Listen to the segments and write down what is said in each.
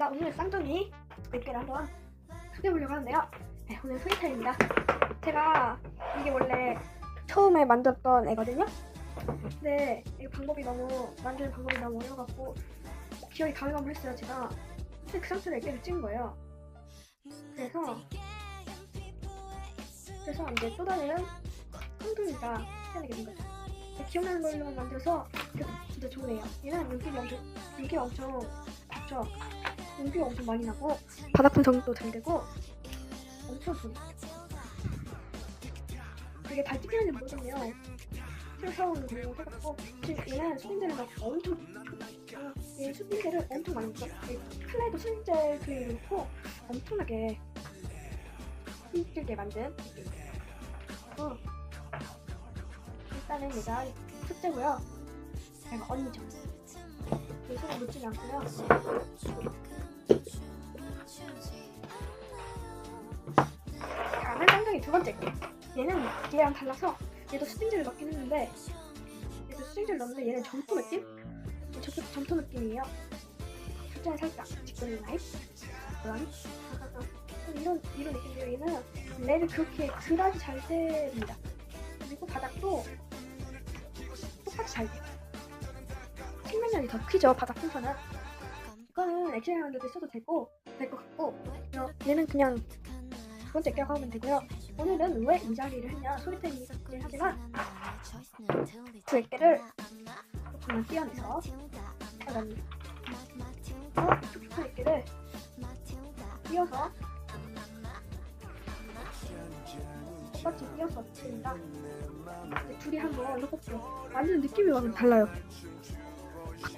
반갑습니다. 오늘 쌍둥이 몇 개를 한번 소개해보려고 하는데요. 네, 오늘 소개타입니다. 제가 이게 원래 처음에 만들었던 애거든요. 근데 이 방법이 너무 만드는 방법이 너무 어려워갖고 기억이 가물가물 했어요. 제가 근데 그 상태로 애기를 찍은 거예요. 그래서 그래서 이제 또 다른 쌍둥이가 태어나게 된 거죠. 기억나는 걸로만 만들어서 진짜 좋네요. 얘는 윤기가 엄청 윤기가 엄청 좋죠. 윤기가 엄청 많이 나고 바닥 분석도 잘 되고 엄청 좋아요. 그게 잘 찍히는지 모르겠네요. 사오는 걸로 해갖고 지금 얘는 수분제를 막 엄청 아, 얘 수분제를 엄청 많이 넣어. 클레도 수분제 그에 넣고 엄청나게 힘들게 만든 어. 일단은 얘가 첫째고요. 제가 언니죠. 이 손을 놓지 않고요. 다음은 쌍둥이 두 번째. 얘는 얘랑 달라서 얘도 스팅지를 넣긴 했는데 얘도 스팅지를 넣는데 얘는 점토 느낌? 점토, 점토 느낌이에요. 첫째는 살짝 직도는 라인 그런 이런 이런 느낌이에요. 얘는 레를 그렇게 그라지 잘 됩니다. 그리고 바닥도 똑같이 잘 돼요. 측면열이 더 크죠 바닥 풍선은. 이거는 액션하는데도 써도 되고 될 것 같고 어, 얘는 그냥 두 번째 껴 하면 되고요. 오늘은 왜 이 자리를 했냐 소리템이긴 하지만 그 액계를 조금만 띄어내서 약간 어, 촉촉한 액계를 띄어서 똑같이 드립니다. 이제 둘이 한번 해볼게요. 완전 느낌이 막 달라요.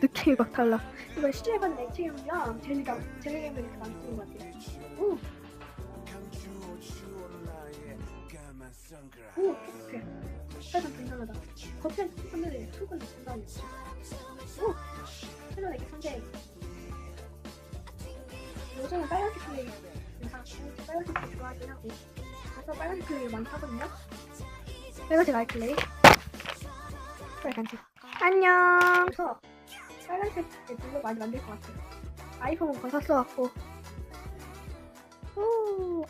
느낌이 막 달라. 이거 시제반 액체형이랑 젤리가 젤리가 이렇게 많은 것 같아요. 오, 오, 촉촉해. 살짝 괜찮하다. 겉에 하늘에 속은 중간이. 오, 새로운 애기 선제. 요즘은 빨간색 클레이 그래서 빨간색 클레이 좋아하긴 하고 그래서 빨간색 클레이 많이 사거든요. 빨간색 아이 클레이. 빨간색. 안녕. 빨간색 물로 많이 만들 것 같아요. 아이폰은 벌써 써갖고. 오,